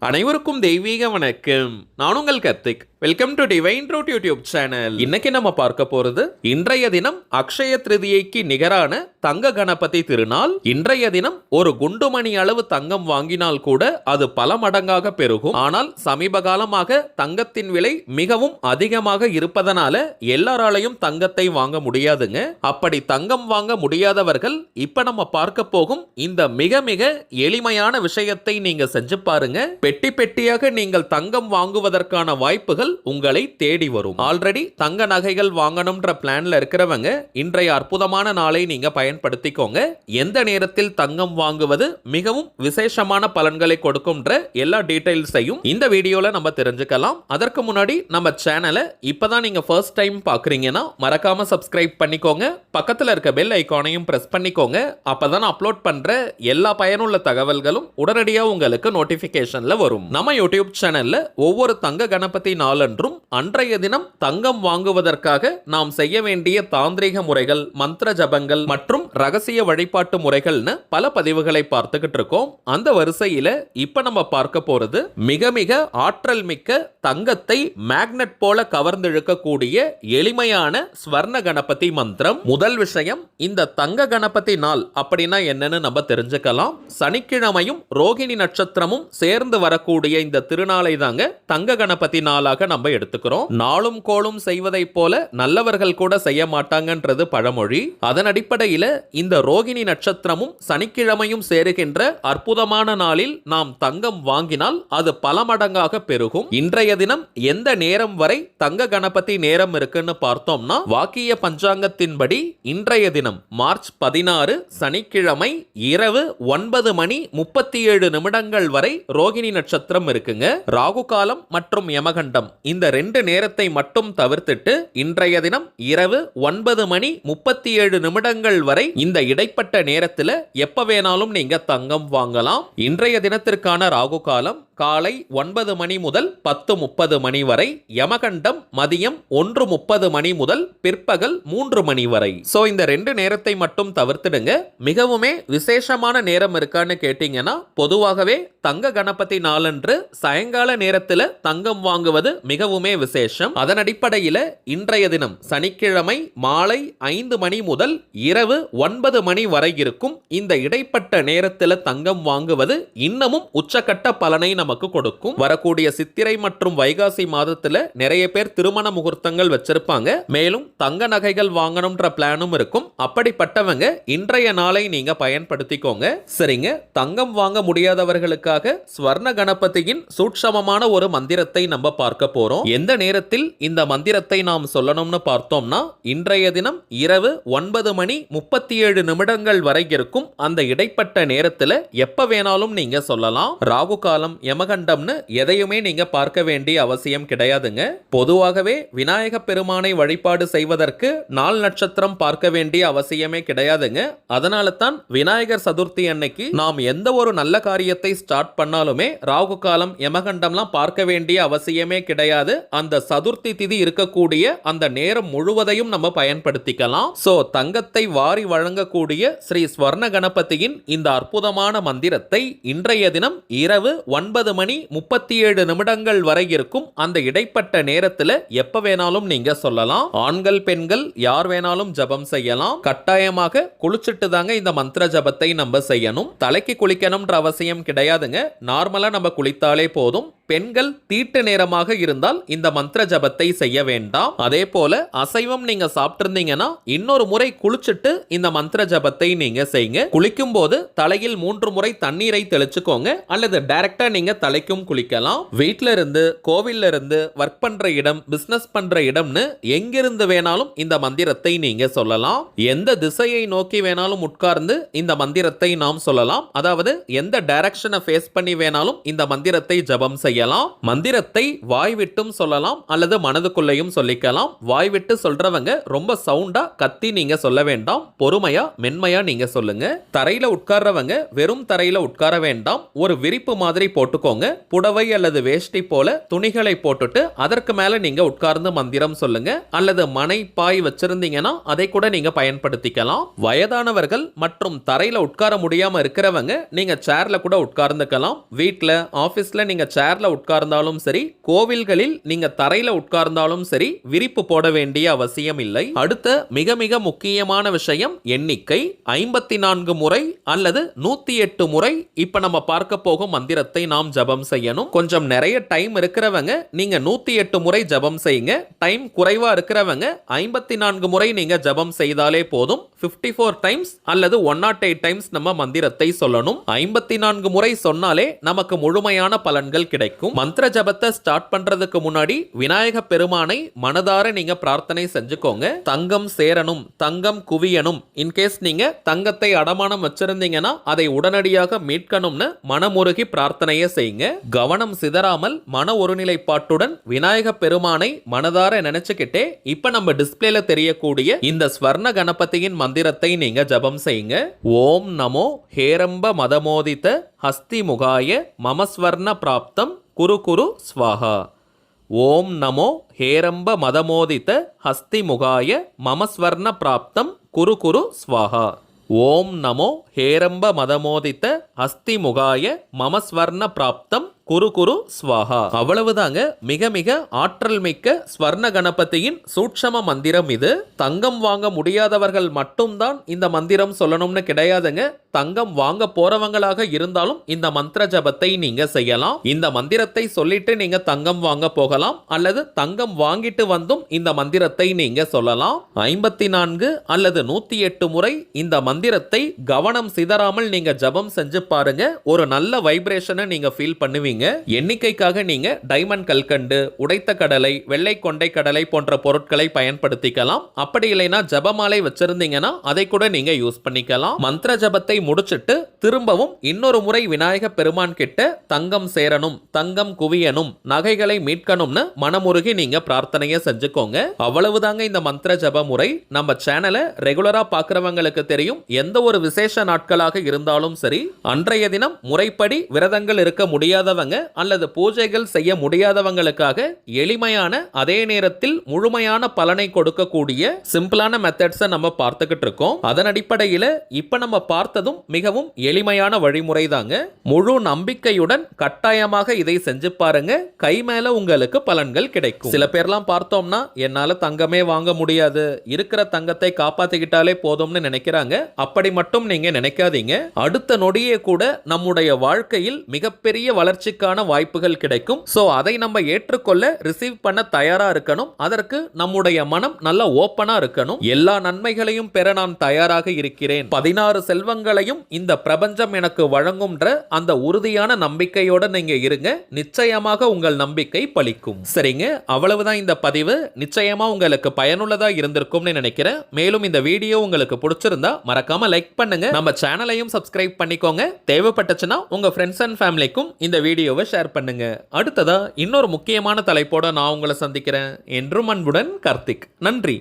அனைவருக்கும் தெய்வீக வணக்கம். நான் உங்கள் Karthik welcome to divine root YouTube channel இன்னைக்கு நம்ம பார்க்க போறது இன்றைய தினம் அக்ஷய திருதியைக்கு நிகரான தங்க கணபதி திருநாள். இன்றைய தினம் ஒரு குண்டுமணி அளவு தங்கம் வாங்கினால் கூட அது பல மடங்காக பெருகும். ஆனால் சமீப காலமாக தங்கத்தின் விலை மிகவும் அதிகமாக இருப்பதனால எல்லாராலையும் தங்கத்தை வாங்க முடியாதுங்க. அப்படி தங்கம் வாங்க முடியாதவர்கள் இப்ப நம்ம பார்க்க போகும் இந்த மிக மிக எளிமையான விஷயத்தை நீங்க செஞ்சு பாருங்க. பெட்டி பெட்டியாக நீங்கள் தங்கம் வாங்குவதற்கான வாய்ப்புகள் உங்களை தேடி வரும். ஆல்ரெடி தங்க நகைகள் வாங்கணும்ன்ற பிளான்ல இருக்கிறவங்க இன்றைய அற்புதமான நாளை நீங்க பயன்படுத்திக்கோங்க. எந்த நேரத்தில் தங்கம் வாங்குவது மிகவும் விசேஷமான பலன்களை கொடுக்கும்ன்ற எல்லா டீடைல்ஸையும் இந்த வீடியோல நம்ம தெரிஞ்சுக்கலாம். அதற்கு முன்னாடி நம்ம சேனலை இப்பதான் நீங்க ஃபர்ஸ்ட் டைம் பாக்குறீங்கன்னா மறக்காம சப்ஸ்கிரைப் பண்ணிக்கோங்க. பக்கத்துல இருக்க பெல் ஐகானையும் பிரஸ் பண்ணிக்கோங்க. அப்பதான் அப்லோட் பண்ற எல்லா பயனுள்ள தகவல்களும் உடனடியா உங்களுக்கு நோட்டிபிகேஷன்ல வரும். நம்ம யூடியூப் சேனல்ல ஒவ்வொரு தங்க கணபதி நாளன்றும் அன்றைய தினம் தங்கம் வாங்குவதற்காக நாம் செய்ய வேண்டிய தாந்திரிக முறைகள் மந்திர ஜபங்கள் மற்றும் ரகசிய வழிபாட்டு முறைகள்னு பல பதிவுகளை பார்த்துக்கிட்டு இருக்கோம். அந்த வரிசையில இப்ப நம்ம பார்க்க போறது மிக மிக ஆற்றல் மிக்க தங்கத்தை மேக்னெட் போல கவர்ந்திழுக்கக்கூடிய எளிமையான ஸ்வர்ண கணபதி மந்திரம். முதல் விஷயம் இந்த தங்க கணபதி நாள் அப்படின்னா என்னன்னு நம்ம தெரிஞ்சுக்கலாம். சனிக்கிழமையும் ரோகிணி நட்சத்திரமும் சேர்ந்து வரக்கூடிய இந்த திருநாளை தாங்க தங்க கணபதி நாளாக நம்ம எடுத்துக்கிறோம். நாளும் கோளும் செய்வதைப் போல நல்லவர்கள் கூட செய்ய மாட்டாங்கன்றது பழமொழி. அதன் அடிப்படையில இந்த ரோகிணி நட்சத்திரமும் சனிக்கிழமையும் சேருகின்ற அற்புதமான நாளில் நாம் தங்கம் வாங்கினால் அது பல மடங்காக பெருகும். இன்றைய தினம் எந்த நேரம் வரை தங்க கணபதி நேரம் இருக்குன்னு பார்த்தோம்னா வாக்கிய பஞ்சாங்கத்தின்படி இன்றைய தினம் மார்ச் பதினாறு சனிக்கிழமை இரவு ஒன்பது மணி முப்பத்தி ஏழு நிமிடங்கள் வரை ரோகிணி நட்சத்திரம் இருக்குங்க. ராகு காலம் மற்றும் யமகண்டம் இந்த ரெண்டு நேரத்தை மட்டும் தவிர்த்துட்டு இன்றைய தினம் இரவு ஒன்பது மணி முப்பத்தி ஏழு நிமிடங்கள் வரை இந்த இடைப்பட்ட நேரத்தில் எப்ப வேணாலும் நீங்க தங்கம் வாங்கலாம். இன்றைய தினத்திற்கான ராகு காலம் காலை ஒன்பது மணி முதல் பத்து முப்பது மணி வரை யமகண்டம் மதியம் ஒன்று முப்பது மணி முதல் பிற்பகல் மூன்று மணி வரை. ஸோ இந்த ரெண்டு நேரத்தை மட்டும் தவிர்த்துடுங்க. மிகவுமே விசேஷமான நேரம் இருக்கான்னு கேட்டீங்கன்னா பொதுவாகவே தங்க கணபதி நாளன்று சாயங்கால நேரத்தில் தங்கம் வாங்குவது மிகவுமே விசேஷம். அதன் அடிப்படையில் இன்றைய தினம் சனிக்கிழமை மாலை ஐந்து மணி முதல் இரவு ஒன்பது மணி வரை இருக்கும் இந்த இடைப்பட்ட நேரத்தில் தங்கம் வாங்குவது இன்னமும் உச்சக்கட்ட பலனை நமக்கு கொடுக்கும். வரக்கூடிய சித்திரை மற்றும் வைகாசி மாதத்துல நிறைய பேர் திருமண முகூர்த்தங்கள் வச்சிருப்பாங்க. மேலும் தங்க நகைகள் வாங்கணும்ன்ற பிளானும் இருக்கும். அப்படிப்பட்டவங்க இன்றைய நாளை நீங்க பயன்படுத்திக்கோங்க. சரிங்க? தங்கம் வாங்க முடியாதவர்களுக்காக ஸ்வர்ண கணபதியின் சூட்சமமான ஒரு மந்திரத்தை நம்ம பார்க்க போறோம். எந்த நேரத்தில் இந்த மந்திரத்தை நாம் சொல்லணும்னு பார்த்தோம்னா இன்றைய தினம் இரவு ஒன்பது மணி முப்பத்தி ஏழு நிமிடங்கள் வரை இருக்கும். அந்த இடைப்பட்ட நேரத்தில் எப்ப வேணாலும் நீங்க சொல்லலாம். ராகு காலம் எம் யமகண்டம்னு எதையுமே நீங்க பார்க்க வேண்டிய அவசியம் கிடையாதுங்க. பொதுவாகவே விநாயக பெருமானை வழிபாடு செய்வதற்கு நாள் நட்சத்திரம் பார்க்க வேண்டிய அவசியமே கிடையாதுங்க. அதனால தான் விநாயகர் சதுர்த்தி அன்னைக்கு நாம் எந்த ஒரு நல்ல காரியத்தை ஸ்டார்ட் பண்ணாலுமே ராகு காலம் யமகண்டம்லாம் பார்க்க வேண்டிய அவசியமே கிடையாது. அந்த சதுர்த்தி திதி இருக்கக்கூடிய அந்த நேரம் முழுவதையும் நம்ம பயன்படுத்திக்கலாம். சோ தங்கத்தை வாரி வழங்கக்கூடிய ஸ்ரீ ஸ்வர்ண கணபதியின் இந்த அற்புதமான மந்திரத்தை இன்றைய தினம் இரவு ஒன்பது மணி முப்பத்தி ஏழு நிமிடங்கள் வரை இருக்கும் அந்த இடைப்பட்ட நேரத்துல எப்ப வேணாலும் நீங்க சொல்லலாம். ஆண்கள் பெண்கள் யார் வேணாலும் ஜபம் செய்யலாம். கட்டாயமாக குளிச்சுட்டு தாங்க இந்த மந்திர ஜபத்தை நம்ம செய்யணும். தலைக்கு குளிக்கணும்ன்ற அவசியம் கிடையாதுங்க. நார்மலா நம்ம குளித்தாலே போதும். பெண்கள் தீட்ட நேரமாக இருந்தால் இந்த மந்திர ஜபத்தை செய்ய வேண்டாம். அதே போல அசைவம் நீங்க சாப்பிட்டிருந்தீங்கன்னா இன்னொரு முறை குளிச்சுட்டு இந்த மந்திர ஜபத்தை நீங்க செய்யுங்க. குளிக்கும் போது தலையில் மூன்று முறை தண்ணீரை தெளிச்சுக்கோங்க. அல்லது டைரக்டா நீங்க தலைக்கும் குளிக்கலாம். வீட்டில இருந்து கோவில்ல இருந்து ஒர்க் பண்ற இடம் பிசினஸ் பண்ற இடம்னு எங்கிருந்து வேணாலும் இந்த மந்திரத்தை நீங்க சொல்லலாம். எந்த திசையை நோக்கி வேணாலும் உட்கார்ந்து இந்த மந்திரத்தை நாம் சொல்லலாம். அதாவது எந்த டைரக்ஷனை ஃபேஸ் பண்ணி வேணாலும் இந்த மந்திரத்தை ஜபம் செய்ய செய்யலாம் மந்திரத்தை வாய் விட்டும் சொல்லலாம் அல்லது மனதுக்குள்ளேயும் சொல்லிக்கலாம். வாய் விட்டு சொல்றவங்க ரொம்ப சவுண்டா கத்தி நீங்க சொல்ல வேண்டாம். பொறுமையா மென்மையா நீங்க சொல்லுங்க. தரையில உட்கார்றவங்க வெறும் தரையில உட்கார வேண்டாம். ஒரு விரிப்பு மாதிரி போட்டுக்கோங்க. புடவை அல்லது வேஷ்டி போல துணிகளை போட்டுட்டு அதற்கு மேல நீங்க உட்கார்ந்து மந்திரம் சொல்லுங்க. அல்லது மனை பாய் வச்சிருந்தீங்கன்னா அதை கூட நீங்க பயன்படுத்திக்கலாம். வயதானவர்கள் மற்றும் தரையில உட்கார முடியாம இருக்கிறவங்க நீங்க சேர்ல கூட உட்கார்ந்துக்கலாம். வீட்ல ஆபீஸ்ல நீங்க சேர்ல உட்கார்ந்தாலும் சரி கோவில்களில் நீங்க தரையில உட்கார்ந்தாலும் சரி விரிப்பு போட வேண்டிய அவசியம் இல்லை. அடுத்த மிக மிக முக்கியமான விஷயம் எண்ணிக்கை. ஐம்பத்தி நான்கு முறை அல்லது நூத்தி எட்டு முறை இப்ப நம்ம பார்க்க போகும் மந்திரத்தை நாம் ஜபம் செய்யணும். கொஞ்சம் நிறைய டைம் இருக்கிறவங்க நீங்க நூத்தி எட்டு முறை ஜபம் செய்யுங்க. டைம் குறைவா இருக்கிறவங்க ஐம்பத்தி நான்கு முறை நீங்க ஜபம் செய்தாலே போதும். 54 ஃபோர் டைம்ஸ் அல்லது ஒன் நாட் எயிட் டைம்ஸ் நம்ம மந்திரத்தை சொல்லணும். ஐம்பத்தி நான்கு முறை சொன்னாலே நமக்கு முழுமையான பலன்கள் கிடைக்கும். மந்திர ஜபத்தை ஸ்டார்ட் பண்றதுக்கு முன்னாடி விநாயக பெருமானை மனதார நீங்க பிரார்த்தனை செஞ்சுக்கோங்க. தங்கம் சேரணும் தங்கம் குவியணும். இன்கேஸ் நீங்க தங்கத்தை அடமானம் வச்சிருந்தீங்கன்னா அதை உடனடியாக மீட்கணும்னு மனமுருகி பிரார்த்தனையை செய்யுங்க. கவனம் சிதறாமல் மன ஒருநிலைப்பாட்டுடன் விநாயக பெருமானை மனதார நினைச்சுக்கிட்டே இப்ப நம்ம டிஸ்பிளேல தெரியக்கூடிய இந்த ஸ்வர்ண கணபதியின் மந்திரத்தை நீங்க ஜபம் செய்யுங்க. ஓம் நமோ ஹேரம்ப மதமோதித்த ஹஸ்தி முகாய மமஸ்வர்ண பிராப்தம் குரு குரு ஸ்வாஹா. ஓம் நமோ ஹேரம்ப மதமோதித ஹஸ்தி முகாய மமஸ்வர்ண பிராப்தம் குரு குரு ஸ்வாஹா. ஓம் நமோ ஹேரம்ப மதமோதித்த அஸ்திமுகாய மமஸ்வர்ண பிராப்தம் குரு குரு ஸ்வாஹா. அவ்வளவுதாங்க. மிக மிக ஆற்றல் மிக்க ஸ்வர்ண கணபதியின் சூட்சம மந்திரம் இது. தங்கம் வாங்க முடியாதவர்கள் மட்டும்தான் இந்த மந்திரம் சொல்லணும்னு கிடையாதுங்க. தங்கம் வாங்க போறவங்களாக இருந்தாலும் இந்த மந்திர ஜபத்தை நீங்க செய்யலாம். இந்த மந்திரத்தை சொல்லிட்டு நீங்க தங்கம் வாங்க போகலாம். அல்லது தங்கம் வாங்கிட்டு வந்தும் இந்த மந்திரத்தை நீங்க சொல்லலாம். ஐம்பத்தி நான்கு அல்லது நூத்தி எட்டு முறை இந்த மந்திரத்தை கவனம் சிதறாமல் நீங்க ஜபம் செஞ்சு பாருங்க. ஒரு நல்ல வைப்ரேஷனை நீங்க ஃபீல் பண்ணுவீங்க. எண்ணிக்கைக்காக நீங்க டைமண்ட் கல்கண்டு உடைத்த கடலை வெள்ளை கொண்டை கடலை போன்ற பொருட்களை பயன்படுத்திக்கலாம். அப்படி இல்லைன்னா ஜபமாலை வச்சிருந்தீங்கன்னா அதை கூட நீங்க யூஸ் பண்ணிக்கலாம். மந்திர ஜபத்தை முடிச்சிட்டு திரும்பவும் இன்னொரு முறை விநாயக பெருமான் கிட்ட தங்கம் சேரணும் தங்கம் குவியணும் நகைகளை மீட்கணும்னு மனமுருகி நீங்க பிரார்த்தனையை செஞ்சுக்கோங்க. அவ்வளவுதாங்க இந்த மந்திர ஜப முறை. நம்ம சேனலை ரெகுலரா பாக்குறவங்களுக்கு தெரியும். எந்த ஒரு விசேஷ நாட்களாக இருந்தாலும் சரி அன்றைய தினம் முறைப்படி விரதங்கள் இருக்க முடியாதவங்க அல்லது பூஜைகள் செய்ய முடியாதவங்களுக்காக எளிமையான அதே நேரத்தில் முழுமையான பலனை கொடுக்கக்கூடிய சிம்பிளான மெத்தட்ஸை நம்ம பார்த்துக்கிட்டு இருக்கோம். அதன் அடிப்படையில் இப்ப நம்ம பார்த்ததும் மிகவும் எளிமையான வழிமுறை தாங்க முழு நம்பிக்கையுடன் கட்டாயமாக இதை செஞ்சு பாருங்க. கை மேல உங்களுக்கு பலன்கள் கிடைக்கும். சில பேர்லாம் பார்த்தோம்னா என்னால தங்கமே வாங்க முடியாது. இருக்கிற தங்கத்தை காப்பாத்திக்கிட்டாலே போதும்னு நினைக்கிறாங்க. அப்படி மட்டும் நீங்க நினைக்காதீங்க. அடுத்த நொடியே கூட நம்முடைய வாழ்க்கையில் மிகப்பெரிய வளர்ச்சிக்கான வாய்ப்புகள் கிடைக்கும். ஸோ அதை நம்ம ஏற்றுக்கொள்ள ரிசீவ் பண்ண தயாரா இருக்கணும். அதற்கு நம்முடைய மனம் நல்ல ஓப்பனா இருக்கணும். எல்லா நன்மைகளையும் பெற நான் தயாராக இருக்கிறேன். பதினாறு செல்வங்களையும் இந்த பிரபஞ்சம் எனக்கு வழங்கும்ன்ற அந்த உறுதியான நம்பிக்கையோட நீங்க இருங்க. நிச்சயமாக உங்கள் நம்பிக்கை பலிக்கும். சரிங்க? அவ்வளவுதான் இந்த பதிவு. நிச்சயமா உங்களுக்கு பயனுள்ளதா இருந்திருக்கும்னு நினைக்கிறேன். மேலும் இந்த வீடியோ உங்களுக்கு பிடிச்சிருந்தா மறக்காம லைக் பண்ணுங்க. நம்ம சேனலையும் சப்ஸ்கிரைப் பண்ணிக்கோங்க. தேவைப்பட்டுச்சுன்னா உங்கள் ஃப்ரெண்ட்ஸ் அண்ட் ஃபேமிலிக்கும் இந்த வீடியோவை ஷேர் பண்ணுங்க. அடுத்ததாக இன்னொரு முக்கியமான தலைப்போடு நான் உங்களை சந்திக்கிறேன் என்றும் அன்புடன் கார்த்திக். நன்றி.